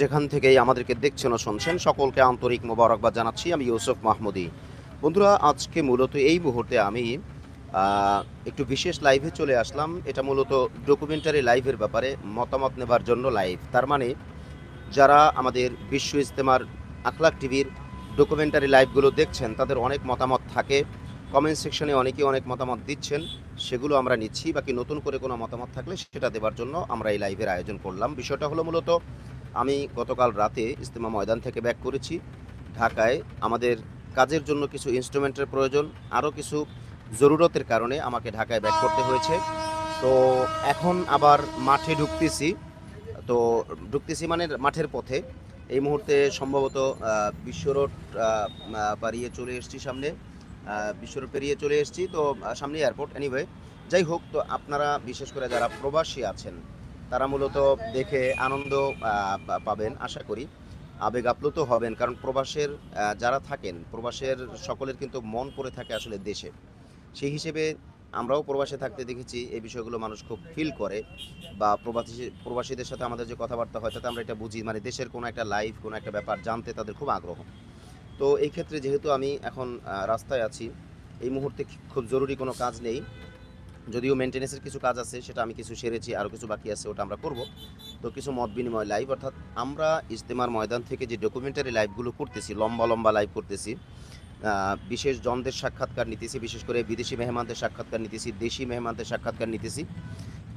যেখান থেকেই আমাদেরকে দেখছেন ও শুনছেন, সকলকে আন্তরিক মোবারকবাদ জানাচ্ছি। আমি ইউসুফ মাহমুদি। বন্ধুরা, আজকে মূলত এই মুহূর্তে আমি একটু বিশেষ লাইভে চলে আসলাম। এটা মূলত ডকুমেন্টারি লাইভের ব্যাপারে, মতামত নেবার জন্য লাইভ তার মানে যারা আমাদের বিশ্ব ইজতেমার আখলাক টিভির ডকুমেন্টারি লাইভগুলো দেখছেন, তাদের অনেক মতামত থাকে। কমেন্ট সেকশনে অনেকে অনেক মতামত দিচ্ছেন। সেগুলো আমরা নিচ্ছি। বাকি নতুন করে কোনো মতামত থাকলে সেটা দেওয়ার জন্য আমরা এই লাইভের আয়োজন করলাম। বিষয়টা হলো মূলত আমি গতকাল রাতে ইজতেমা ময়দান থেকে ব্যাক করেছি। ঢাকায় আমাদের কাজের জন্য কিছু ইনস্ট্রুমেন্টের প্রয়োজন, আরও কিছু জরুরতের কারণে আমাকে ঢাকায় ব্যাক করতে হয়েছে। তো এখন আবার মাঠে ঢুকতেছি। তো ঢুকতেছি মানে মাঠের পথে। এই মুহূর্তে সম্ভবত বিশ্ব রোড পাড়িয়ে চলে এসেছি সামনে। বিশ্ব রোড পেরিয়ে চলে এসেছি। তো সামনে এয়ারপোর্ট এনিওয়ে যাই হোক, তো আপনারা, বিশেষ করে যারা প্রবাসী আছেন তারা মূলত দেখে আনন্দ পাবেন আশা করি। আবেগ আপ্লুত হবেন, কারণ প্রবাসের যারা থাকেন, প্রবাসের সকলের কিন্তু মন পড়ে থাকে আসলে দেশে। সেই হিসেবে আমরাও প্রবাসে থাকতে দেখেছি, এই বিষয়গুলো মানুষ খুব ফিল করে বা প্রবাসী, প্রবাসীদের সাথে আমাদের যে কথাবার্তা হয়, তাতে আমরা এটা বুঝি। মানে দেশের কোনো একটা লাইফ কোনো একটা ব্যাপার জানতে তাদের খুব আগ্রহ। তো এই ক্ষেত্রে যেহেতু আমি এখন রাস্তায় আছি, এই মুহূর্তে খুব জরুরি কোনো কাজ নেই। যদিও মেনটেন্যান্সের কিছু কাজ আছে, সেটা আমি কিছু সেরেছি আরও কিছু বাকি আছে, ওটা আমরা করব। তো কিছু মত বিনিময় লাইভ অর্থাৎ আমরা ইজতেমার ময়দান থেকে যে ডকুমেন্টারি লাইভগুলো করতেছি, লম্বা লম্বা লাইভ করতেছি বিশেষ জনদের সাক্ষাৎকার নিতেছি, বিশেষ করে বিদেশি মেহমানদের সাক্ষাৎকার নিতেছি, দেশি মেহমানদের সাক্ষাৎকার নিতেছি,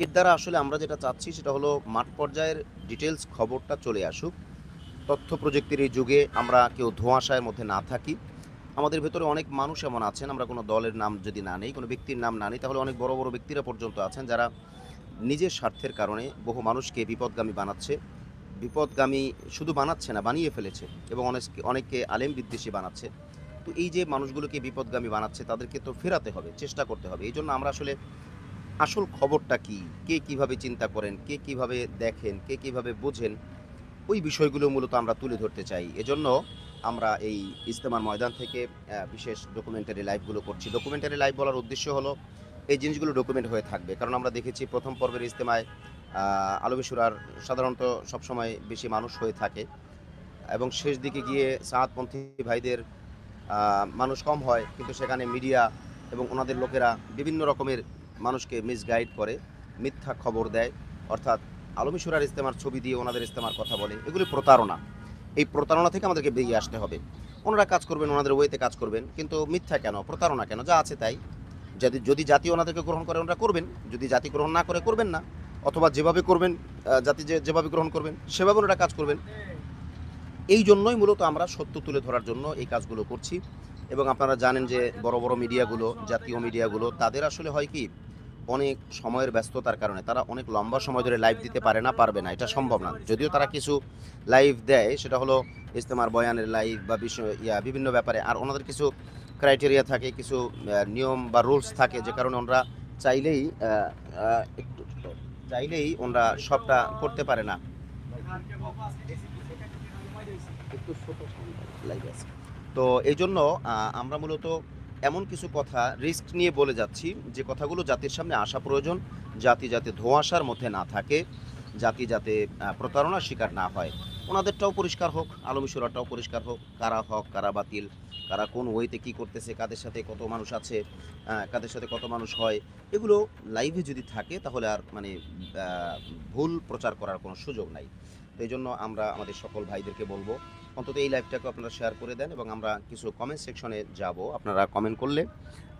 এর দ্বারা আসলে আমরা যেটা চাচ্ছি সেটা হলো মাঠ পর্যায়ের ডিটেলস খবরটা চলে আসুক। তথ্য প্রযুক্তির এই যুগে আমরা কেউ ধোঁয়াশায়ের মধ্যে না থাকি। আমাদের ভেতরে অনেক মানুষ এমন আছেন, আমরা কোনো দলের নাম যদি না নেই, কোনো ব্যক্তির নাম না নেই, তাহলে অনেক বড় বড় ব্যক্তিরা পর্যন্ত আছেন যারা নিজের স্বার্থের কারণে বহু মানুষকে বিপদগামী বানাচ্ছে। বিপদগামী শুধু বানাচ্ছে না, বানিয়ে ফেলেছে এবং অনেককে অনেককে আলেম বিদ্বেষী বানাচ্ছে। তো এই যে মানুষগুলোকে বিপদগামী বানাচ্ছে, তাদেরকে তো ফেরাতে হবে, চেষ্টা করতে হবে। এই জন্য আমরা আসলে আসল খবরটা কি? কে কীভাবে চিন্তা করেন? কে কীভাবে দেখেন? কে কীভাবে বোঝেন? ওই বিষয়গুলো মূলত আমরা তুলে ধরতে চাই। এজন্য আমরা এই ইজতেমার ময়দান থেকে বিশেষ ডকুমেন্টারি লাইভগুলো করছি। ডকুমেন্টারি লাইভ বলার উদ্দেশ্য হলো, এই জিনিসগুলো ডকুমেন্ট হয়ে থাকবে। কারণ আমরা দেখেছি প্রথম পর্বের ইজতেমায় আলমেশুরার সাধারণত সবসময় বেশি মানুষ হয়ে থাকে। এবং শেষ দিকে গিয়ে সাহাদপন্থী ভাইদের মানুষ কম হয়, কিন্তু সেখানে মিডিয়া এবং ওনাদের লোকেরা বিভিন্ন রকমের মানুষকে মিসগাইড করে, মিথ্যা খবর দেয়। অর্থাৎ আলমিশুরার ইস্তেমার ছবি দিয়ে ওনাদের ইস্তেমার কথা বলে। এগুলি প্রতারণা। এই প্রতারণা থেকে আমাদেরকে বেরিয়ে আসতে হবে। ওনারা কাজ করবেন, ওনাদের ওয়েতে কাজ করবেন। কিন্তু মিথ্যা কেন? প্রতারণা কেন? যা আছে তাই। যদি যদি জাতি ওনাদেরকে গ্রহণ করে, ওনারা করবেন। যদি জাতি গ্রহণ না করে, করবেন না। অথবা যেভাবে করবেন জাতি যে, যেভাবে গ্রহণ করবেন, সেভাবে ওনারা কাজ করবেন। এই জন্যই মূলত আমরা সত্য তুলে ধরার জন্য এই কাজগুলো করছি। এবং আপনারা জানেন যে বড় বড় মিডিয়াগুলো জাতীয় মিডিয়াগুলো তাদের আসলে হয় কি? অনেক সময়ের ব্যস্ততার কারণে তারা অনেক লম্বা সময় ধরে লাইভ দিতে পারে না, পারবে না, এটা সম্ভব না। যদিও তারা কিছু লাইভ দেয়, সেটা হলো ইস্তেমার বয়ানের লাইভ বা বিষয় ইয়া, বিভিন্ন ব্যাপারে। আর ওনাদের কিছু ক্রাইটেরিয়া থাকে, কিছু নিয়ম বা রুলস থাকে, যে কারণে ওনারা চাইলেই একটু চাইলেই ওনারা সবটা করতে পারে না। তো এই জন্য আমরা মূলত এমন কিছু কথা রিস্ক নিয়ে বলে যাচ্ছি। যে কথাগুলো জাতির সামনে আসা প্রয়োজন, জাতি যাতে ধোঁয়াশার মধ্যে না থাকে, জাতি যাতে প্রতারণার শিকার না হয়। ওনাদেরটাও পরিষ্কার হোক আলমিশুরাটাও পরিষ্কার হোক, কারা হক, কারা বাতিল, কারা কোন ওয়েতে কি করতেছে, কাদের সাথে কত মানুষ আছে কাদের সাথে কত মানুষ হয়, এগুলো লাইভে যদি থাকে, তাহলে আর মানে ভুল প্রচার করার কোনো সুযোগ নাই। তো এই জন্য আমরা আমাদের সকল ভাইদেরকে বলব অন্তত এই লাইভটাকে আপনারা শেয়ার করে দেন এবং আমরা কিছু কমেন্ট সেকশনে যাব। আপনারা কমেন্ট করলে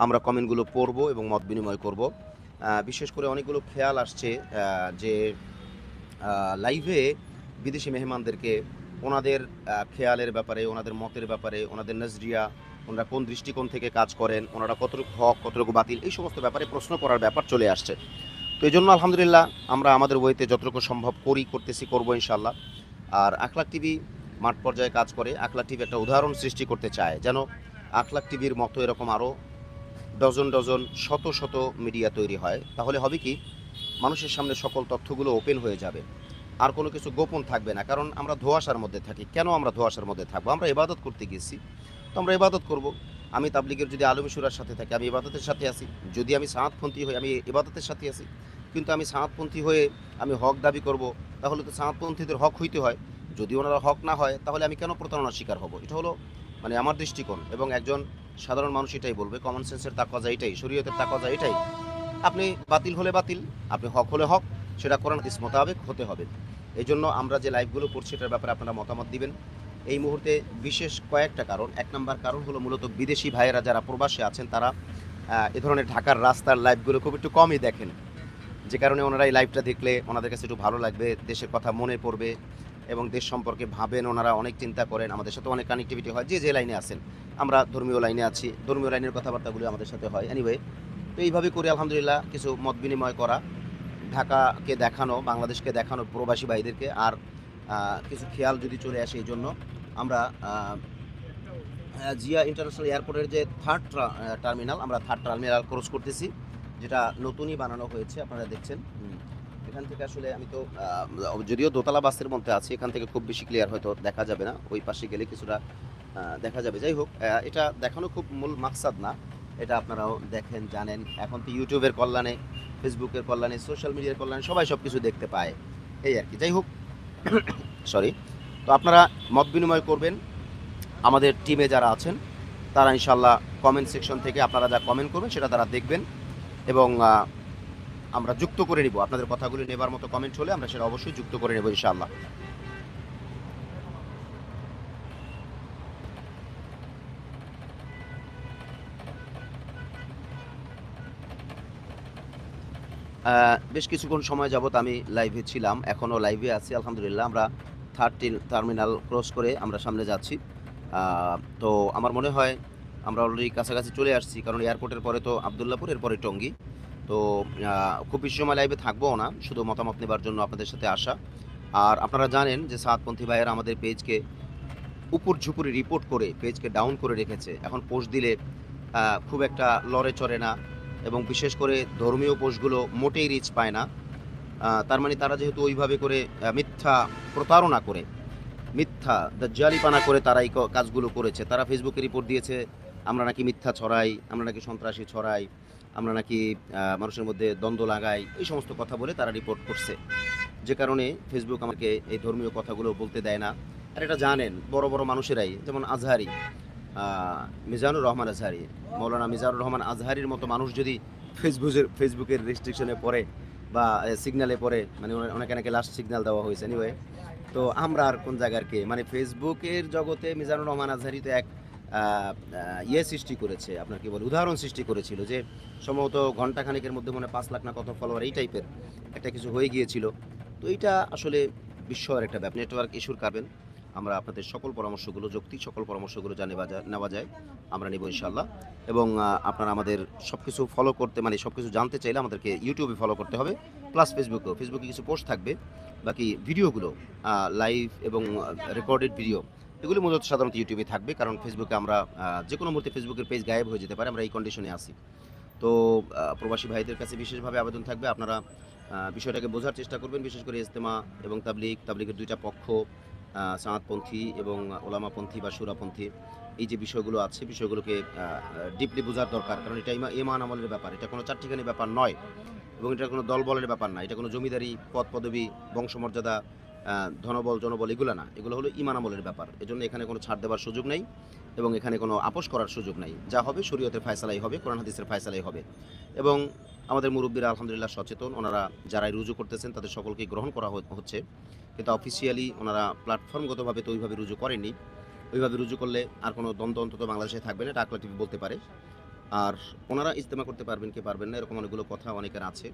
আমরা কমেন্টগুলো পড়ব এবং মত বিনিময় করব। বিশেষ করে অনেকগুলো খেয়াল আসছে যে লাইভে বিদেশি মেহমানদেরকে ওনাদের খেয়ালের ব্যাপারে, ওনাদের মতের ব্যাপারে, ওনাদের নজরিয়া, ওনারা কোন দৃষ্টিকোণ থেকে কাজ করেন, ওনারা কতটুকু হক, কতটুকু বাতিল, এই সমস্ত ব্যাপারে প্রশ্ন করার ব্যাপার চলে আসছে। তো এই জন্য আলহামদুলিল্লাহ আমরা আমাদের ওয়েতে যতটুকু সম্ভব করি, করতেছি, করব ইনশাল্লাহ আর আখলাক টিভি মাঠ পর্যায়ে কাজ করে আখলাক টিভি একটা উদাহরণ সৃষ্টি করতে চায়, যেন আখলাক টিভির মতো এরকম আরও ডজন ডজন, শত শত মিডিয়া তৈরি হয়। তাহলে হবে কি? মানুষের সামনে সকল তথ্যগুলো ওপেন হয়ে যাবে। আর কোনো কিছু গোপন থাকবে না, কারণ আমরা ধোয়াশার মধ্যে থাকি। কেন আমরা ধোয়াশার মধ্যে থাকব? আমরা ইবাদত করতে গেছি। তো আমরা ইবাদত করব। আমি তাবলিগের যদি আলমী সুরার সাথে থাকি, আমি ইবাদতের সাথে আসি যদি আমি সাঁতপন্থী হই, আমি ইবাদতের সাথে আছি। কিন্তু আমি সাঁতপন্থী হয়ে আমি হক দাবি করব, তাহলে তো সাঁতপন্থীদের হক হইতে হয়। যদি ওনারা হক না হয়, তাহলে আমি কেন প্রতারণার শিকার হব? এটা হলো মানে আমার দৃষ্টিকোণ এবং একজন সাধারণ মানুষ এটাই বলবে কমন সেন্সের তাকওয়াজা এটাই, শরীয়তের তাকওয়াজা এটাই। আপনি বাতিল হলে বাতিল, আপনি হক হলে হক, সেটা হাদিস মোতাবেক হতে হবে। এই জন্য আমরা যে লাইভগুলো করছি এটার ব্যাপারে আপনারা মতামত দিবেন। এই মুহূর্তে বিশেষ কয়েকটা কারণ। এক নম্বর কারণ হলো মূলত বিদেশি ভাইয়েরা যারা প্রবাসী আছেন, তারা এ ধরনের ঢাকার রাস্তার লাইভগুলো খুব একটু কমই দেখেন। যে কারণে ওনারা এই লাইভটা দেখলে ওনাদের কাছে একটু ভালো লাগবে, দেশের কথা মনে পড়বে। এবং দেশ সম্পর্কে ভাবেন, ওনারা অনেক চিন্তা করেন, আমাদের সাথে অনেক কানেক্টিভিটি হয়। যে যে লাইনে আছেন, আমরা ধর্মীয় লাইনে আছি, ধর্মীয় লাইনের কথাবার্তাগুলি আমাদের সাথে হয়। এনিওয়ে তো এইভাবে করে আলহামদুলিল্লাহ কিছু মত বিনিময় করা, ঢাকাকে দেখানো, বাংলাদেশকে দেখানো প্রবাসী ভাইদেরকে, আর কিছু খেয়াল যদি চলে আসে এই জন্য আমরা জিয়া ইন্টারন্যাশনাল এয়ারপোর্টের যে থার্ড টার্মিনাল আমরা থার্ড টার্মিনাল ক্রস করতেছি, যেটা নতুনই বানানো হয়েছে, আপনারা দেখছেন। এখান থেকে আসলে আমি তো যদিও দোতলা বাসের মধ্যে আছি, এখান থেকে খুব বেশি ক্লিয়ার হয়তো দেখা যাবে না। ওই পাশে গেলে কিছুটা দেখা যাবে। যাই হোক এটা দেখানো খুব মূল মাকসাদ না। এটা আপনারাও দেখেন, জানেন। এখন তো ইউটিউবের কল্যাণে ফেসবুকের কল্যাণে সোশ্যাল মিডিয়ার কল্যাণে সবাই সব কিছু দেখতে পায়। এই আর কি। যাই হোক সরি তো আপনারা মত বিনিময় করবেন। আমাদের টিমে যারা আছেন, তারা ইনশাল্লাহ কমেন্ট সেকশন থেকে আপনারা যা কমেন্ট করবেন, সেটা তারা দেখবেন। এবং আমরা যুক্ত করে নিব। আপনাদের কথাগুলি নেবার মতো কমেন্ট হলে আমরা সেটা অবশ্যই যুক্ত করে নেব ইনশাআল্লাহ। বেশ কিছুক্ষণ সময় যাবত আমি লাইভে ছিলাম, এখনও লাইভে আছি, আলহামদুলিল্লাহ। আমরা থার্ড টার্মিনাল ক্রস করে আমরা সামনে যাচ্ছি। তো আমার মনে হয় আমরা অলরেডি কাছাকাছি চলে আসছি, কারণ এয়ারপোর্টের পরে তো আবদুল্লাপুর, এরপরে টঙ্গী। তো খুব বেশি সময় লাইভে থাকব না, শুধু মতামত নেবার জন্য আপনাদের সাথে আসা। আর আপনারা জানেন যে সাতপন্থী ভাইয়েরা আমাদের পেজকে উপর ঝুপুরি রিপোর্ট করে পেজকে ডাউন করে রেখেছে। এখন পোস্ট দিলে খুব একটা লড়ে চড়ে না এবং বিশেষ করে ধর্মীয় পোস্টগুলো মোটেই রিচ পায় না। তার মানে তারা যেহেতু ওইভাবে করে মিথ্যা প্রতারণা করে, মিথ্যা দাজ্জালিপানা করে তারা এই কাজগুলো করেছে। তারা ফেসবুকে রিপোর্ট দিয়েছে, আমরা নাকি মিথ্যা ছড়াই, আমরা নাকি সন্ত্রাসী ছড়াই। আমরা নাকি মানুষের মধ্যে দ্বন্দ্ব লাগাই, এই সমস্ত কথা বলে তারা রিপোর্ট করছে। যে কারণে ফেসবুক আমাকে এই ধর্মীয় কথাগুলো বলতে দেয় না। আর এটা জানেন, বড় বড় মানুষেরাই, যেমন আজহারি মিজানুর রহমান আজহারি। মৌলানা মিজানুর রহমান আজহারির মতো মানুষ যদি ফেসবুকের ফেসবুকের রেস্ট্রিকশনে পড়ে বা সিগনালে পড়ে মানে ওনাকে নাকি লাস্ট সিগন্যাল দেওয়া হয়েছে এনিওয়ে তো আমরা আর কোন জায়গার কে? মানে ফেসবুকের জগতে মিজানুর রহমান আজহারি তো এক ইয়ে সৃষ্টি করেছে, আপনার কি বলে, উদাহরণ সৃষ্টি করেছিল যে সম্ভবত ঘন্টাখানেকের মধ্যে মনে পাঁচ লাখ না কত ফলোয়ার এই টাইপের একটা কিছু হয়ে গিয়েছিল। তো এইটা আসলে বিস্ময়ের একটা ব্যাপার। নেটওয়ার্ক ইস্যুর কারণ আমরা আপনাদের সকল পরামর্শগুলো, যৌক্তিক সকল পরামর্শগুলো যা নেওয়া যায় নেওয়া যায়। আমরা নেব ইনশাল্লাহ এবং আপনারা আমাদের সব কিছু ফলো করতে মানে সব কিছু জানতে চাইলে আমাদেরকে ইউটিউবে ফলো করতে হবে। প্লাস ফেসবুকেও ফেসবুকে কিছু পোস্ট থাকবে। বাকি ভিডিওগুলো লাইভ এবং রেকর্ডেড ভিডিও এগুলো মূলত সাধারণত ইউটিউবে থাকবে, কারণ ফেসবুকে আমরা যে কোনো মুহূর্তে ফেসবুকের পেজ গায়েব হয়ে যেতে পারে, আমরা এই কন্ডিশনে আসি তো প্রবাসী ভাইদের কাছে বিশেষভাবে আবেদন থাকবে, আপনারা বিষয়টাকে বোঝার চেষ্টা করবেন, বিশেষ করে ইজতেমা এবং তাবলিগ। তাবলিগের দুইটা পক্ষ সাঁতপন্থী এবং ওলামাপন্থী বা সুরাপন্থী, এই যে বিষয়গুলো আছে, বিষয়গুলোকে ডিপলি বোঝার দরকার। কারণ এটা ইমা- ইমান আমলের ব্যাপার, এটা কোনো চারটিখানি ব্যাপার নয় এবং এটা কোনো দলবলের ব্যাপার না, এটা কোনো জমিদারি পদ পদবি বংশমর্যাদা ধনবল, জনবল এগুলো না। এগুলো হলো ইমান আমলের ব্যাপার। এজন্য এখানে কোনো ছাড় দেওয়ার সুযোগ নেই এবং এখানে কোনো আপোষ করার সুযোগ নাই। যা হবে শরীয়তের ফায়সালাই হবে, কোরআন হাদিসের ফায়সালাই হবে। এবং আমাদের মুরব্বীরা আলহামদুলিল্লাহ সচেতন। ওনারা যারাই রুজু করতেছেন, তাদের সকলকে গ্রহণ করা হচ্ছে। কিন্তু অফিসিয়ালি ওনারা প্ল্যাটফর্মগতভাবে তো ওইভাবে রুজু করেননি। ওইভাবে রুজু করলে আর কোনো দ্বন্দ্ব অন্তত বাংলাদেশে থাকবে না, এটা আকলা টিভি বলতে পারে। আর ওনারা ইজতেমা করতে পারবেন কি পারবেন না, এরকম অনেকগুলো কথা অনেকের আছে।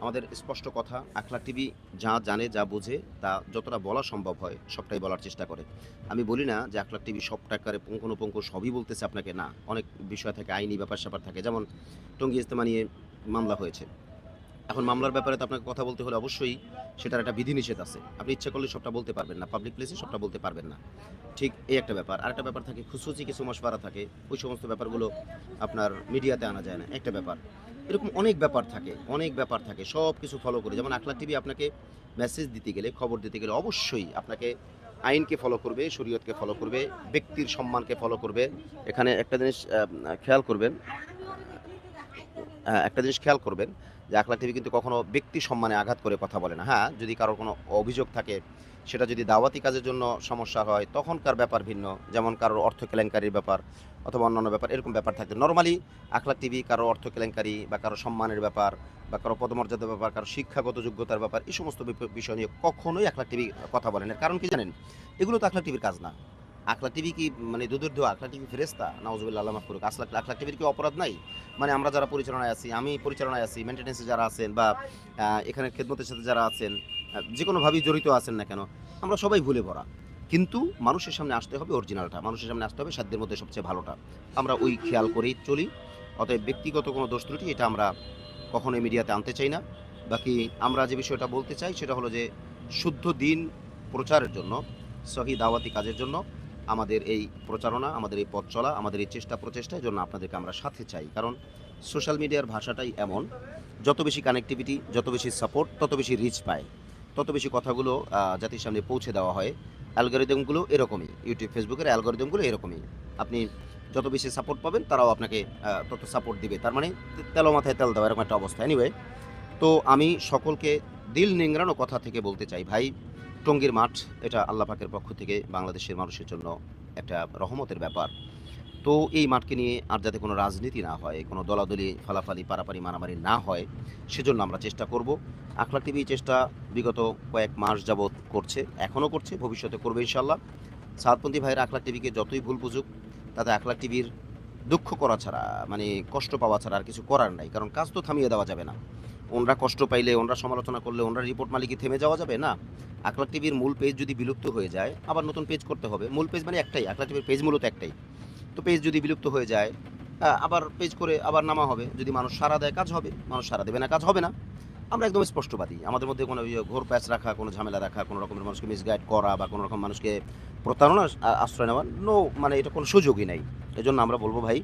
আমাদের স্পষ্ট কথা আখলা টিভি যা জানে, যা বোঝে, তা যতটা বলা সম্ভব হয়, সবটাই বলার চেষ্টা করে। আমি বলি না যে আখলা টিভি সব টাকারে পুঙ্খানুপুঙ্খ সবই বলতেছে আপনাকে, না। অনেক বিষয় থাকে, আইনি ব্যাপার স্যাপার থাকে। যেমন টঙ্গি ইজতেমা নিয়ে মামলা হয়েছে। এখন মামলার ব্যাপারে তো আপনাকে কথা বলতে হলে অবশ্যই সেটার একটা বিধিনিষেধ আছে। আপনি ইচ্ছা করলে সবটা বলতে পারবেন না পাবলিক প্লেসে সবটা বলতে পারবেন না। ঠিক এই একটা ব্যাপার। আরেকটা ব্যাপার থাকে খুশুচি কিছু মশওয়ারা থাকে, ওই সমস্ত ব্যাপারগুলো আপনার মিডিয়াতে আনা যায় না। একটা ব্যাপার, এরকম অনেক ব্যাপার থাকে, অনেক ব্যাপার থাকে সব কিছু ফলো করে। যেমন আখলা টিভি আপনাকে মেসেজ দিতে গেলে, খবর দিতে গেলে অবশ্যই আপনাকে আইনকে ফলো করবে, শরীয়তকে ফলো করবে, ব্যক্তির সম্মানকে ফলো করবে। এখানে একটা জিনিস খেয়াল করবেন একটা জিনিস খেয়াল করবেন যে আখলা টিভি কিন্তু কখনো ব্যক্তি সম্মানে আঘাত করে কথা বলে না। হ্যাঁ যদি কারোর কোনো অভিযোগ থাকে, সেটা যদি দাওয়াতি কাজের জন্য সমস্যা হয়, তখনকার ব্যাপার ভিন্ন। যেমন কারোর অর্থ কেলেঙ্কারির ব্যাপার অথবা অন্যান্য ব্যাপার, এরকম ব্যাপার থাকতে। নর্মালি আখলাক টিভি কারও অর্থ কেলেঙ্কারি বা কারও সম্মানের ব্যাপার বা কারও পদমর্যাদার ব্যাপার, কারও শিক্ষাগত যোগ্যতার ব্যাপার, এই সমস্ত বিষয় নিয়ে কখনোই আখলাক টিভি কথা বলেন কারণ কি জানেন? এগুলো তো আখলাক টিভির কাজ না। আখলা টিভি কি মানে দুধের ধোয়া আখলা টিভি ফেরেস্তা নওয়াজুবিল্লাহ আল্লাহ করুক। আসলা আখলা টিভির কি অপরাধ নাই? মানে আমরা যারা পরিচালনায় আছি, আমি পরিচালনায় আছি মেনটেন্যান্সে যারা আছেন বা এখানে খেদমতের সাথে যারা আছেন যে কোনোভাবেই জড়িত আছেন না কেন, আমরা সবাই ভুলে ভরা। কিন্তু মানুষের সামনে আসতে হবে অরিজিনালটা মানুষের সামনে আসতে হবে সাধ্যের মধ্যে সবচেয়ে ভালোটা। আমরা ওই খেয়াল করেই চলি, অতএব ব্যক্তিগত কোনো দোষ ত্রুটি এটা আমরা কখনোই মিডিয়াতে আনতে চাই না। বাকি আমরা যে বিষয়টা বলতে চাই সেটা হলো যে, শুদ্ধ দিন প্রচারের জন্য, সহি দাওয়াতি কাজের জন্য আমাদের এই প্রচারণা, আমাদের এই পথ চলা, আমাদের এই চেষ্টা প্রচেষ্টার জন্য আপনাদেরকে আমরা সাথে চাই। কারণ সোশ্যাল মিডিয়ার ভাষাটাই এমন, যত বেশি কানেক্টিভিটি যত বেশি সাপোর্ট তত বেশি রিচ পায়। তত বেশি কথাগুলো জাতির সামনে পৌঁছে দেওয়া হয়। অ্যালগোরিদমগুলো এরকমই ইউটিউব ফেসবুকের অ্যালগোরিদমগুলো এরকমই। আপনি যত বেশি সাপোর্ট পাবেন, তারাও আপনাকে তত সাপোর্ট দিবে। তার মানে তেলো মাথায় তেল দেওয়া, এরকম একটা অবস্থা। এনিওয়ে তো আমি সকলকে দিল নিংড়ানো কথা থেকে বলতে চাই। ভাই টঙ্গীর মাঠ, এটা আল্লাহ পাকের পক্ষ থেকে বাংলাদেশের মানুষের জন্য একটা রহমতের ব্যাপার। তো এই মাঠকে নিয়ে আর যাতে কোনো রাজনীতি না হয়, কোনো দলাদলি, ফালাফালি, পারাপারি, মারামারি না হয়, সেজন্য আমরা চেষ্টা করব। আখলা টিভি চেষ্টা বিগত কয়েক মাস যাবৎ করছে এখনও করছে, ভবিষ্যতে করবে ইনশাল্লাহ সাতপন্থী ভাইয়ের আখলা টিভিকে যতই ভুল বুঝুক, তাতে আখলা টিভির দুঃখ করা ছাড়া মানে কষ্ট পাওয়া ছাড়া আর কিছু করার নাই, কারণ কাজ তো থামিয়ে দেওয়া যাবে না। ওনরা কষ্ট পাইলে, ওনরা সমালোচনা করলে, ওনরা রিপোর্ট মালিকই থেমে যাওয়া যাবে? না। আকলা টিভির মূল পেজ যদি বিলুপ্ত হয়ে যায়, আবার নতুন পেজ করতে হবে। মূল পেজ মানে একটাই আকলা টিভির পেজ মূলত একটাই। তো পেজ যদি বিলুপ্ত হয়ে যায় আবার পেজ করে আবার নামা হবে। যদি মানুষ সারা দেয়, কাজ হবে। মানুষ সারা দেবে না, কাজ হবে না। আমরা একদম স্পষ্টবাদী। আমাদের মধ্যে কোনো ইয়ে ঘোর প্যাচ রাখা, কোনো ঝামেলা রাখা, কোনো রকমের মানুষকে মিসগাইড করা বা কোনো রকম মানুষকে প্রতারণা আশ্রয় নেওয়া নো মানে এটা কোনো সুযোগই নাই। এজন্য আমরা বলব ভাই,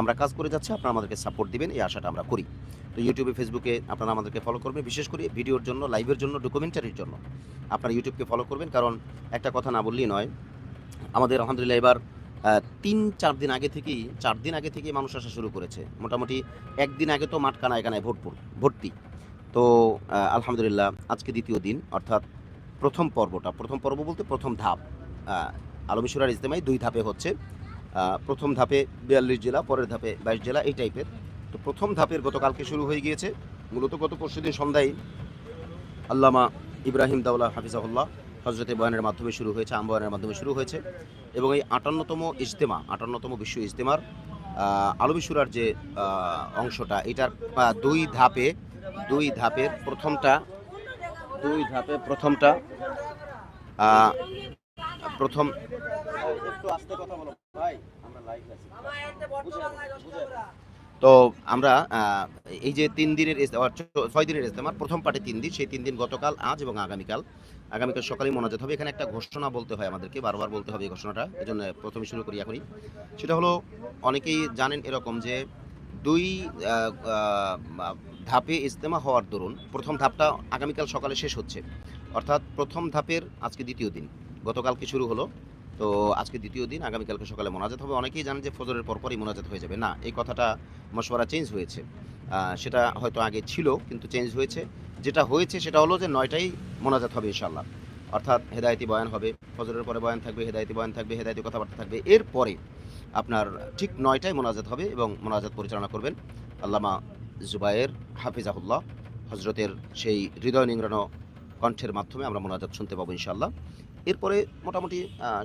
আমরা কাজ করে যাচ্ছি, আপনারা আমাদেরকে সাপোর্ট দিবেন, এই আশাটা আমরা করি। তো ইউটিউবে ফেসবুকে আপনারা আমাদেরকে ফলো করবেন। বিশেষ করে ভিডিওর জন্য লাইভের জন্য ডকুমেন্টারির জন্য। আপনারা ইউটিউবকে ফলো করবেন, কারণ একটা কথা না বললেই নয়, আমাদের আলহামদুলিল্লাহ এবার তিন, চার দিন আগে থেকেই, চার দিন আগে থেকেই মানুষ আসা শুরু করেছে। মোটামুটি একদিন আগে তো মাঠ কানায় কানায় ভোটপুর ভর্তি। তো আলহামদুলিল্লাহ আজকে দ্বিতীয় দিন, অর্থাৎ প্রথম পর্বটা, প্রথম পর্ব বলতে প্রথম ধাপ। আলমিশুরার ইজতেমাই দুই ধাপে হচ্ছে। প্রথম ধাপে বিয়াল্লিশ জেলা, পরের ধাপে বাইশ জেলা, এই টাইপের তো প্রথম ধাপের গতকালকে শুরু হয়ে গিয়েছে। মূলত গত পরশুদিন সন্ধ্যায় আল্লামা ইব্রাহিম দাউলা হাফিজাহুল্লাহ হজরতে বয়ানের মাধ্যমে শুরু হয়েছে আম্বয়ানের মাধ্যমে শুরু হয়েছে এবং এই আটান্নতম ইজতেমা আটান্নতম বিশ্ব ইজতেমার আহ, আলমিশুরার যে অংশটা এটার দুই ধাপে দুই ধাপের প্রথমটা দুই ধাপে প্রথমটা প্রথম একটু আস্তে কথা বলো। ভাই আমরা লাইভ আছি। তো আমরা এই যে তিন দিনের ছয় দিনের ইজতেমার প্রথম পার্টে তিন দিন, সেই তিন দিন গতকাল, আজ এবং আগামীকাল। আগামীকাল সকালে মোনাজাত হবে। এখানে একটা ঘোষণা বলতে হয় আমাদেরকে, বারবার বলতে হবে এই ঘোষণাটা এই জন্য প্রথমে শুরু করি এখনই। সেটা হলো, অনেকেই জানেন এরকম যে দুই ধাপে ইজতেমা হওয়ার দরুন প্রথম ধাপটা আগামীকাল সকালে শেষ হচ্ছে। অর্থাৎ প্রথম ধাপের আজকে দ্বিতীয় দিন। গতকালকে শুরু হলো। তো আজকে দ্বিতীয় দিন আগামীকালকে সকালে মোনাজাত হবে। অনেকেই জানেন যে ফজরের পরপরই মোনাজাত হয়ে যাবে। না, এই কথাটা মশওয়ারা চেঞ্জ হয়েছে। সেটা হয়তো আগে ছিল, কিন্তু চেঞ্জ হয়েছে। যেটা হয়েছে, সেটা হলো যে নয়টাই মোনাজাত হবে ইনশাল্লাহ অর্থাৎ হেদায়তি বয়ান হবে, ফজরের পরে বয়ান থাকবে, হেদায়তি বয়ান থাকবে, হেদায়তি কথাবার্তা থাকবে। এরপরে আপনার ঠিক নয়টায় মোনাজাত হবে এবং মোনাজাত পরিচালনা করবেন আল্লামা জুবায়ের হাফিজাহুল্লাহ। হজরতের সেই হৃদয় নিংড়ানো কণ্ঠের মাধ্যমে আমরা মোনাজাত শুনতে পাবো ইনশাল্লাহ এরপরে মোটামুটি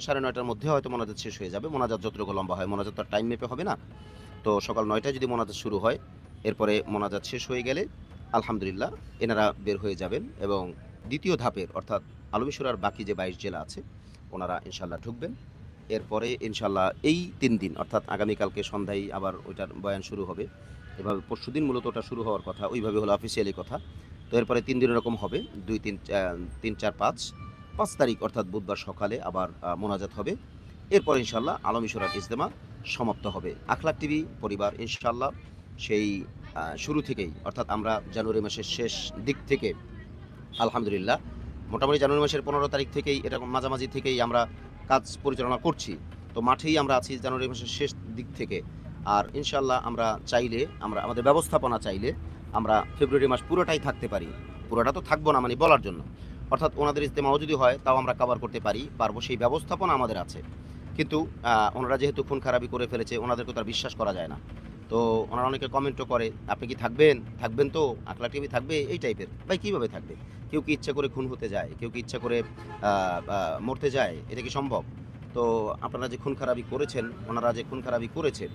সাড়ে নয়টার মধ্যে হয়তো মোনাজাত শেষ হয়ে যাবে। মোনাজাত যতটুকু লম্বা হয়, মোনাজাত তার টাইম মেপে হবে না। তো সকাল নয়টায় যদি মোনাজাত শুরু হয়, এরপরে মোনাজাত শেষ হয়ে গেলে আলহামদুলিল্লাহ এনারা বের হয়ে যাবেন এবং দ্বিতীয় ধাপের অর্থাৎ আলমিশুরার বাকি যে বাইশ জেলা আছে, ওনারা ইনশাল্লাহ ঢুকবেন। এরপরে ইনশাল্লাহ এই তিন দিন, অর্থাৎ আগামীকালকে সন্ধ্যায় আবার ওইটার বয়ান শুরু হবে। এভাবে পরশু দিন মূলত ওটা শুরু হওয়ার কথা, ওইভাবে হলো অফিসিয়ালি কথা। তো এরপরে তিন দিন এরকম হবে, দুই, তিন তিন, চার, পাঁচ। পাঁচ তারিখ অর্থাৎ বুধবার সকালে আবার মোনাজাত হবে। এরপর ইনশাল্লাহ আলমিশুরার ইজতেমা সমাপ্ত হবে। আখলাক টিভি পরিবার ইনশাল্লাহ সেই শুরু থেকেই, অর্থাৎ আমরা জানুয়ারি মাসের শেষ দিক থেকে, আলহামদুলিল্লাহ, মোটামুটি জানুয়ারি মাসের পনেরো তারিখ থেকেই এরকম মাঝামাঝি থেকেই আমরা কাজ পরিচালনা করছি। তো মাঠেই আমরা আছি জানুয়ারি মাসের শেষ দিক থেকে। আর ইনশাল্লাহ আমরা চাইলে, আমরা, আমাদের ব্যবস্থাপনা চাইলে আমরা ফেব্রুয়ারি মাস পুরোটাই থাকতে পারি। পুরোটা তো থাকব না মানে বলার জন্য। অর্থাৎ ওনাদের ইজতেমাও যদি হয়, তাও আমরা কাভার করতে পারি, পারব, সেই ব্যবস্থাপনা আমাদের আছে। কিন্তু ওনারা যেহেতু খুন খারাপি করে ফেলেছে, ওনাদেরকে তো আর বিশ্বাস করা যায় না। তো ওনারা অনেকে কমেন্টও করে, আপনি কি থাকবেন? থাকবেন তো? আকলা টিভি থাকবে? এই টাইপের ভাই, কীভাবে থাকবে? কেউ কি ইচ্ছা করে খুন হতে যায়? কেউ কি ইচ্ছা করে মরতে যায়? এটা কি সম্ভব? তো আপনারা যে খুন খারাপি করেছেন, ওনারা যে খুন খারাপি করেছে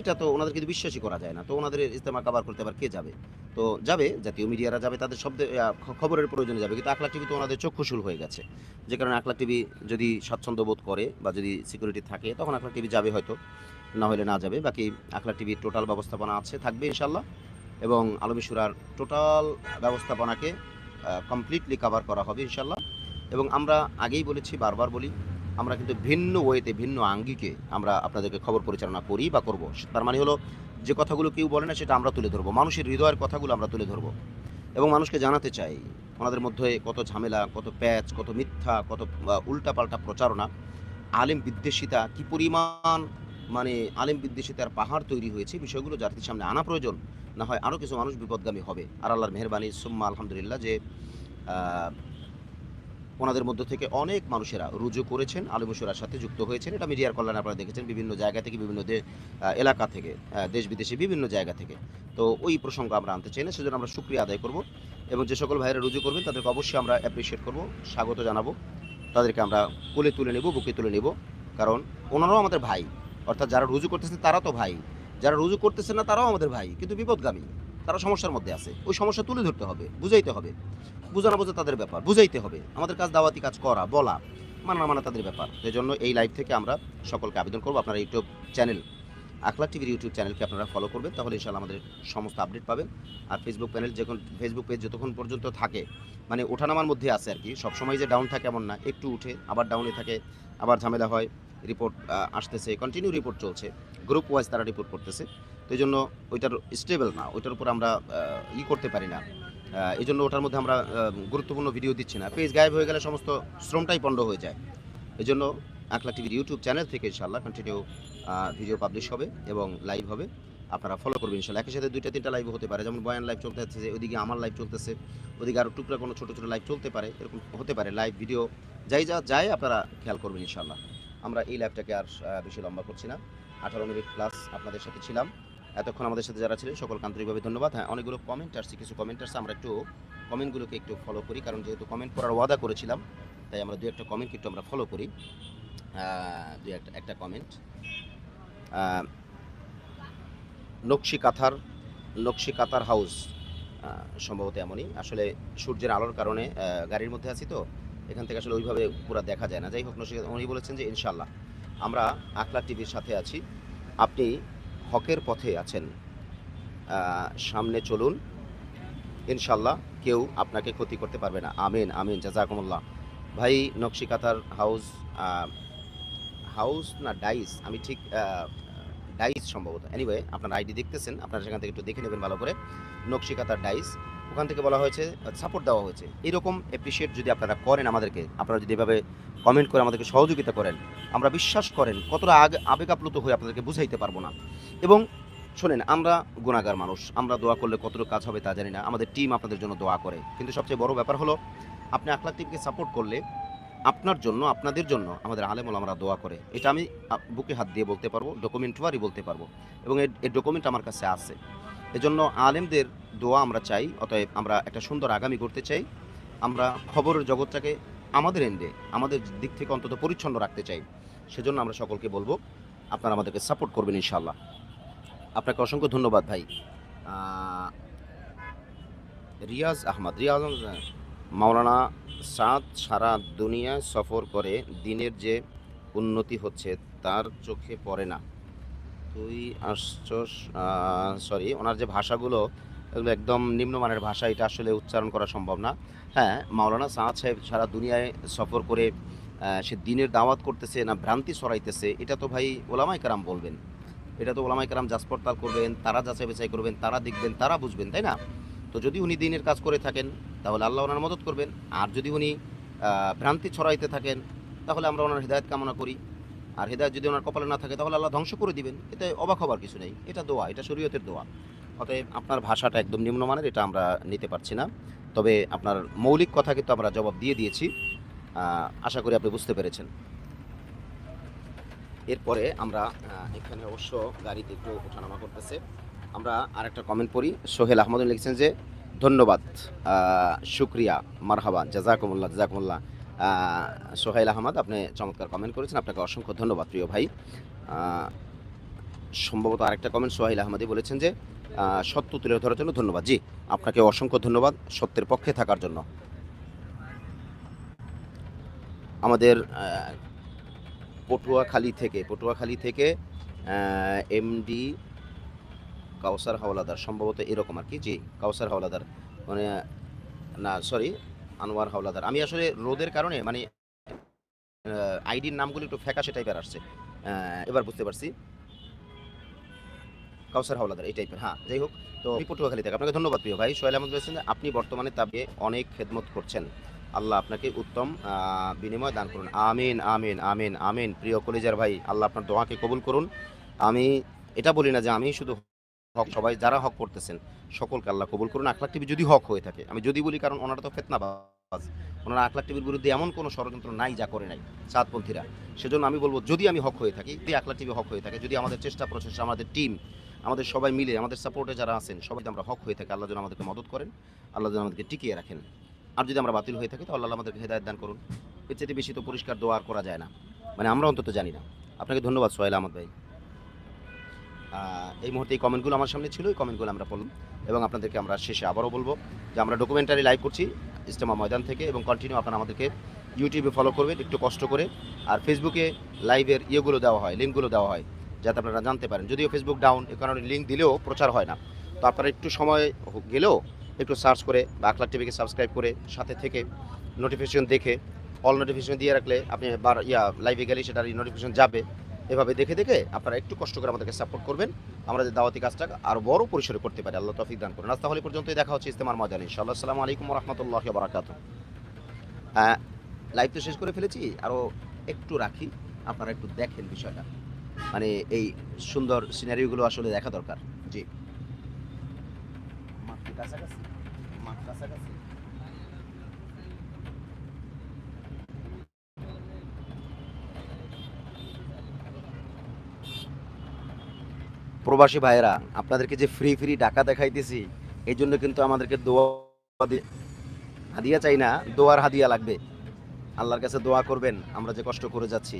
এটা তো ওনাদের কিন্তু বিশ্বাসই করা যায় না। তো ওনাদের ইস্তেমা কাবার করতে আবার কে যাবে? তো যাবে, জাতীয় মিডিয়ারা যাবে, তাদের শব্দে খবরের প্রয়োজনে যাবে। কিন্তু আকলা টিভি তো ওনাদের চক্ষুশূল হয়ে গেছে। যে কারণে আকলা টিভি যদি স্বাচ্ছন্দ্য বোধ করে বা যদি সিকিউরিটি থাকে, তখন আকলা টিভি যাবে হয়তো, না হলে না যাবে। বাকি আকলা টিভির টোটাল ব্যবস্থাপনা আছে, থাকবে ইনশাল্লাহ এবং আলমী সুরার টোটাল ব্যবস্থাপনাকে কমপ্লিটলি কভার করা হবে ইনশাল্লাহ এবং আমরা আগেই বলেছি, বারবার বলি আমরা কিন্তু ভিন্ন ওয়েতে, ভিন্ন আঙ্গিকে আমরা আপনাদেরকে খবর পরিচালনা করি বা করব। তার মানে হলো, যে কথাগুলো কেউ বলে না, সেটা আমরা তুলে ধরবো। মানুষের হৃদয়ের কথাগুলো আমরা তুলে ধরবো। এবং মানুষকে জানাতে চাই, ওনাদের মধ্যে কত ঝামেলা, কত প্যাচ, কত মিথ্যা, কত উল্টাপাল্টা প্রচারণা। আলেম বিদ্বেষিতা, কি পরিমাণ মানে আলেম বিদ্বেষিতার পাহাড় তৈরি হয়েছে, বিষয়গুলো জাতির সামনে আনা প্রয়োজন। না হয় আরও কিছু মানুষ বিপদগামী হবে। আর আল্লাহর মেহরবানি, সুম্মা আলহামদুলিল্লাহ, যে ওনাদের মধ্য থেকে অনেক মানুষেরা রুজু করেছেন আলিমুসুরার সাথে যুক্ত হয়েছেন। এটা মিডিয়ার কল্যাণে আপনারা দেখেছেন বিভিন্ন জায়গা থেকে, বিভিন্ন এলাকা থেকে দেশ বিদেশে বিভিন্ন জায়গা থেকে। তো ওই প্রসঙ্গ আমরা আনতে চাই না, সেজন্য আমরা সুক্রিয়া আদায় করব এবং যে সকল ভাইয়েরা রুজু করবেন, তাদেরকে অবশ্যই আমরা অ্যাপ্রিসিয়েট করব, স্বাগত জানাব। তাদেরকে আমরা কোলে তুলে নেব, বুকে তুলে নেব, কারণ ওনারাও আমাদের ভাই। অর্থাৎ যারা রুজু করতেছে তারা তো ভাই। যারা রুজু করতেছে না তারাও আমাদের ভাই, কিন্তু বিপদগামী। তারা সমস্যার মধ্যে আছে। ওই সমস্যা তুলে ধরতে হবে, বুঝাইতে হবে। বোঝানো বোঝা তাদের ব্যাপার, বুঝাইতে হবে। আমাদের কাজ দাওয়াতি কাজ করা, বলা, মানা মানা তাদের ব্যাপার। জন্য এই লাইভ থেকে আমরা সকলকে আবেদন করব। আপনারা ইউটিউব চ্যানেল আকলা টিভির ইউটিউব চ্যানেলকে আপনারা ফলো করবেন, তাহলে ইনশাল্লাহ আমাদের সমস্ত আপডেট পাবেন। আর ফেসবুক প্যানেল যখন ফেসবুক পেজ যতক্ষণ পর্যন্ত থাকে মানে ওঠানামার মধ্যে আছে আর কি, সবসময় যে ডাউন থাকে এমন না, একটু উঠে, আবার ডাউনে থাকে, আবার ঝামেলা হয় রিপোর্ট আসতেছে কন্টিনিউ রিপোর্ট চলছে। গ্রুপ ওয়াইজ তারা রিপোর্ট করতেছে। এই জন্য ওইটার স্টেবল না, ওইটার উপর আমরা ই করতে পারি না। এই জন্য ওটার মধ্যে আমরা গুরুত্বপূর্ণ ভিডিও দিচ্ছি না। পেজ গায়েব হয়ে গেলে সমস্ত শ্রমটাই পণ্ড হয়ে যায়। এই জন্য আকলা টিভির ইউটিউব চ্যানেল থেকে ইনশাল্লাহ কন্টিনিউ ভিডিও পাবলিশ হবে এবং লাইভ হবে। আপনারা ফলো করবেন ইনশাল্লাহ একই সাথে দুইটা, তিনটা লাইভ হতে পারে। যেমন বয়ান লাইভ চলতে হচ্ছে ওইদিকে আমার লাইভ চলতেছে। ওদিকে আরও টুকরা কোনো ছোটো ছোটো লাইভ চলতে পারে। এরকম হতে পারে লাইভ ভিডিও যাই যা যায় আপনারা খেয়াল করবেন ইনশাল্লাহ আমরা এই লাইভটাকে আর বেশি লম্বা করছি না। আঠারো মিনিট প্লাস আপনাদের সাথে ছিলাম। এতক্ষণ আমাদের সাথে যারা ছিলেন সকল আন্তরিকভাবে ধন্যবাদ। হ্যাঁ অনেকগুলো কমেন্ট আসছে, কিছু কমেন্ট আসছে, আমরা একটু কমেন্টগুলোকে একটু ফলো করি, কারণ যেহেতু কমেন্ট করার ওয়াদা করেছিলাম, তাই আমরা দু একটা কমেন্ট একটু আমরা ফলো করি। দু একটা একটা কমেন্ট নকশি কাথার, নকশি কাতার হাউস সম্ভবত এমনই। আসলে সূর্যের আলোর কারণে গাড়ির মধ্যে আছি তো, এখান থেকে আসলে ওইভাবে পুরো দেখা যায় না। যাই হোক, নকশি উনি বলেছেন যে ইনশাল্লাহ আমরা আকলা টিভির সাথে আছি। আপনি হকের পথে আছেন। সামনে চলুন। ইনশাল্লাহ কেউ আপনাকে ক্ষতি করতে পারবে না। আমিন আমিন, জাজাকুমুল্লাহ। ভাই, নকশি কাতার হাউস হাউস না, ডাইস, আমি ঠিক ডাইস সম্ভবত। এনিওয়ে আপনার আইডি দেখতেছেন, আপনারা সেখান থেকে একটু দেখে নেবেন ভালো করে। নকশি কাতার ডাইস। ওখান থেকে বলা হয়েছে সাপোর্ট দেওয়া হয়েছে। এরকম অ্যাপ্রিসিয়েট যদি আপনারা করেন আমাদেরকে, আপনারা যদি এভাবে কমেন্ট করে আমাদেরকে সহযোগিতা করেন, আমরা বিশ্বাস করেন কতটা আগ আবেগ আপ্লুত হয়ে আপনাদেরকে বুঝাইতে পারব না। এবং শোনেন, আমরা গুণাগার মানুষ, আমরা দোয়া করলে কতটুকু কাজ হবে তা জানি না, আমাদের টিম আপনাদের জন্য দোয়া করে। কিন্তু সবচেয়ে বড় ব্যাপার হলো, আপনি আকলাক টিমকে সাপোর্ট করলে আপনার জন্য, আপনাদের জন্য আমাদের আলেমল আমরা দোয়া করে। এটা আমি বুকে হাত দিয়ে বলতে পারব ডকুমেন্টওয়ারি বলতে পারব। এবং এর ডকুমেন্ট আমার কাছে আছে। এজন্য আলেমদের দোয়া আমরা চাই অতএব আমরা একটা সুন্দর আগামী করতে চাই। আমরা খবরের জগৎটাকে আমাদের এন্ডে আমাদের দিক থেকে অন্তত পরিচ্ছন্ন রাখতে চাই। সেজন্য আমরা সকলকে বলব আপনারা আমাদেরকে সাপোর্ট করবেন ইনশাল্লাহ আপনাকে অসংখ্য ধন্যবাদ ভাই। রিয়াজ আহমদ রিয়াজ আহমদ, মাওলানা সাদ সারা দুনিয়া সফর করে দিনের যে উন্নতি হচ্ছে তার চোখে পড়ে না। তুই আসছস সরি ওনার যে ভাষাগুলো, এগুলো একদম নিম্নমানের ভাষা, এটা আসলে উচ্চারণ করা সম্ভব না। হ্যাঁ মাওলানা সাদ সাহেব সারা দুনিয়ায় সফর করে সে দিনের দাওয়াত করতেছে না ভ্রান্তি সরাইতেছে এটা তো ভাই ওলামাই কারাম বলবেন। এটা তো ওলামাই কারাম যাচ পড়তাল করবেন, তারা যাচাই বাছাই করবেন, তারা দেখবেন, তারা বুঝবেন, তাই না? তো যদি উনি দিনের কাজ করে থাকেন, তাহলে আল্লাহ ওনার মদত করবেন। আর যদি উনি ভ্রান্তি ছড়াইতে থাকেন, তাহলে আমরা ওনার হৃদায়ত কামনা করি। আর হৃদায়ত যদি ওনার কপালে না থাকে, তাহলে আল্লাহ ধ্বংস করে দিবেন। এতে অবাক হবার কিছু নেই। এটা দোয়া, এটা শরীয়তের দোয়া। অতএব আপনার ভাষাটা একদম নিম্নমানের, এটা আমরা নিতে পারছি না। তবে আপনার মৌলিক কথা কিন্তু আমরা জবাব দিয়ে দিয়েছি। আশা করি আপনি বুঝতে পেরেছেন। এরপরে আমরা এখানে অবশ্য গাড়িতে একটু ওঠানামা করতেছে। আমরা আর একটা কমেন্ট পড়ি। সোহেল আহমদ লিখছেন যে, ধন্যবাদ। শুক্রিয়া, মারহাবা, জাজাকুমুল্লাহ জাজাকুমুল্লাহ। সোহেল আহমদ, আপনি চমৎকার কমেন্ট করেছেন। আপনাকে অসংখ্য ধন্যবাদ প্রিয় ভাই। সম্ভবত আরেকটা কমেন্ট সোহাইল আহমদই বলেছেন যে সত্য তুলে ধরার জন্য ধন্যবাদ। জি, আপনাকে অসংখ্য ধন্যবাদ সত্যের পক্ষে থাকার জন্য। আমাদের পটুয়াখালী থেকে পটুয়াখালী থেকে এমডি কাউসার হাওলাদার, সম্ভবত এরকম আর কি। জি, কাউসার হাওলাদার। মানে না সরি আনোয়ার হাওলাদার। আমি আসলে রোদের কারণে মানে আইডির নামগুলো একটু ফ্যাকাশে টাইপের আসছে। এবার বুঝতে পারছি। কাউসার হাওলাদার, এই টাইপের হ্যাঁ যাই হোক। তো আমি পটুয়াখালী থেকে আপনাকে ধন্যবাদ প্রিয় ভাই। সোহেল আহমদ বলেছেন আপনি বর্তমানে তাকে অনেক খেদমত করছেন। আল্লাহ আপনাকে উত্তম বিনিময় দান করুন। আমিন আমিন আমিন আমিন। প্রিয় কলিজার ভাই, আল্লাহ আপনার দোয়াকে কবুল করুন। আমি এটা বলি না যে, আমি শুধু হক সবাই, যারা হক করতেছেন, সকলকে আল্লাহ কবুল করুন। আখলাক টিভি যদি হক হয়ে থাকে, আমি যদি বলি কারণ ওনারা তো ফেতনাবাজ ওনারা আখলাক টিভির বিরুদ্ধে এমন কোনো ষড়যন্ত্র নাই, যা করে নাই সাতপন্থীরা। সেজন্য আমি বলব, যদি আমি হক হয়ে থাকি, যদি আখলাক টিভি হক হয়ে থাকে, যদি আমাদের চেষ্টা প্রচেষ্টা, আমাদের টিম আমাদের সবাই মিলে, আমাদের সাপোর্টে যারা আছেন, সবাই আমরা হক হয়ে থাকি, আল্লাহ যেন আমাদেরকে মদত করেন, আল্লাহ যেন আমাদেরকে টিকিয়ে রাখেন। আর যদি আমরা বাতিল হয়ে থাকি, তাহলে আল্লাহ আমাদেরকে হেদায়ত দান করুন। এর চেয়ে বেশি তো পরিষ্কার দোয়ার করা যায় না। মানে আমরা অন্তত জানি না। আপনাকে ধন্যবাদ, সোহেল আহমদ ভাই। এই মুহূর্তে এই কমেন্টগুলো আমার সামনে ছিল, এই কমেন্টগুলো আমরা পড়লাম। এবং আপনাদেরকে আমরা শেষে আবারও বলব যে আমরা ডকুমেন্টারি লাইভ করছি। ইস্তেমা ময়দান থেকে এবং কন্টিনিউ আপনারা আমাদেরকে ইউটিউবে ফলো করবেন, একটু কষ্ট করে। আর ফেসবুকে লাইভের ইয়েগুলো দেওয়া হয় লিঙ্কগুলো দেওয়া হয়, যাতে আপনারা জানতে পারেন। যদিও ফেসবুক ডাউন এ কারণে লিঙ্ক দিলেও প্রচার হয় না। তো আপনারা একটু সময় গেলেও একটু সার্চ করে বা আখলাক টিভিকে সাবস্ক্রাইব করে সাথে থেকে নোটিফিকেশন দেখে অল নোটিফিকেশন দিয়ে রাখলে আপনি বার ইয়া লাইভে গেলে সেটার নোটিফিকেশন যাবে। এভাবে দেখে দেখে আপনারা একটু কষ্ট করে আমাদেরকে সাপোর্ট করবেন। আমরা যে দাওয়াতি কাজটা আরও বড় পরিসরে করতে পারি, আল্লাহ তফিক দান করুন। আজ তাহলে পর্যন্তই দেখা হচ্ছে ইস্তেমার ময়দান। ইনশাআল্লাহ। আসসালামু আলাইকুম রহমতুল্লাহ বারাকাত লাইভ তো শেষ করে ফেলেছি। আরও একটু রাখি। আপনারা একটু দেখেন বিষয়টা। মানে এই সুন্দর সিনারিগুলো আসলে দেখা দরকার। জি। কাছাকাছি? মাঠ কাছাকাছি? প্রবাসী ভাইরা আপনাদেরকে যে ফ্রি ফ্রি টাকা দেখাইতেছি, এই জন্য কিন্তু আমাদেরকে দোয়া হাদিয়া চাই না, দোয়ার হাদিয়া লাগবে। আল্লাহর কাছে দোয়া করবেন, আমরা যে কষ্ট করে যাচ্ছি।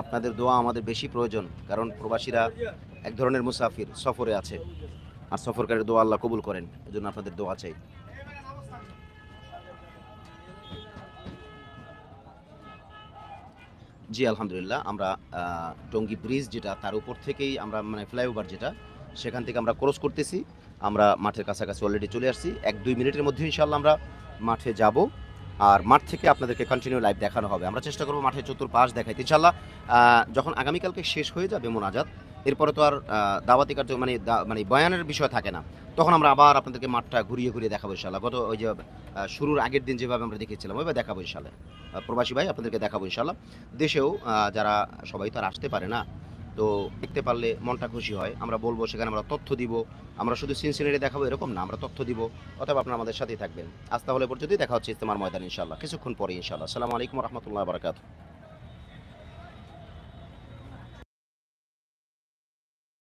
আপনাদের দোয়া আমাদের বেশি প্রয়োজন, কারণ প্রবাসীরা এক ধরনের মুসাফির সফরে আছে। আর সফরকারীর দোয়া আল্লাহ কবুল করেন, এজন্য আপনাদের দোয়া চাই। জি, আলহামদুলিল্লাহ, আমরা টঙ্গি ব্রিজ যেটা, তার উপর থেকেই আমরা মানে ফ্লাইওভার যেটা, সেখান থেকে আমরা ক্রস করতেছি। আমরা মাঠের কাছাকাছি অলরেডি চলে আসছি। এক, দুই মিনিটের মধ্যে ইনশাল্লাহ আমরা মাঠে যাব। আর মাঠ থেকে আপনাদেরকে কন্টিনিউ লাইভ দেখানো হবে। আমরা চেষ্টা করব মাঠের চতুর্পাশ দেখাইতে। ইনশাল্লাহ যখন আগামীকালকে শেষ হয়ে যাবে মোনাজাত এরপরে তো আর দাওয়াতি কার্য মানে মানে বয়ানের বিষয় থাকে না। তখন আমরা আবার আপনাদেরকে মাঠটা ঘুরিয়ে ঘুরিয়ে দেখাবো ইনশাল্লাহ গত ওই যে শুরুর আগের দিন যেভাবে আমরা দেখেছিলাম, ওইভাবে দেখাবো ইনশাল্লাহ প্রবাসী ভাই, আপনাদেরকে দেখাবো ইনশাল্লাহ দেশেও যারা সবাই তো আর আসতে পারে না, তো দেখতে পারলে মনটা খুশি হয়। আমরা বলব সেখানে আমরা তথ্য দিব। আমরা শুধু সিনসিনারি দেখাবো এরকম না, আমরা তথ্য দিব। অথবা আপনারা আমাদের সাথেই থাকবেন। আজ তাহলে পর্যন্তই, দেখা হচ্ছে ইস্তেমার ময়দান ইনশাল্লাহ কিছুক্ষণ পরে ইনশাল্লাহ আসসালামু আলাইকুম রহমতুল্লাহ বারকাত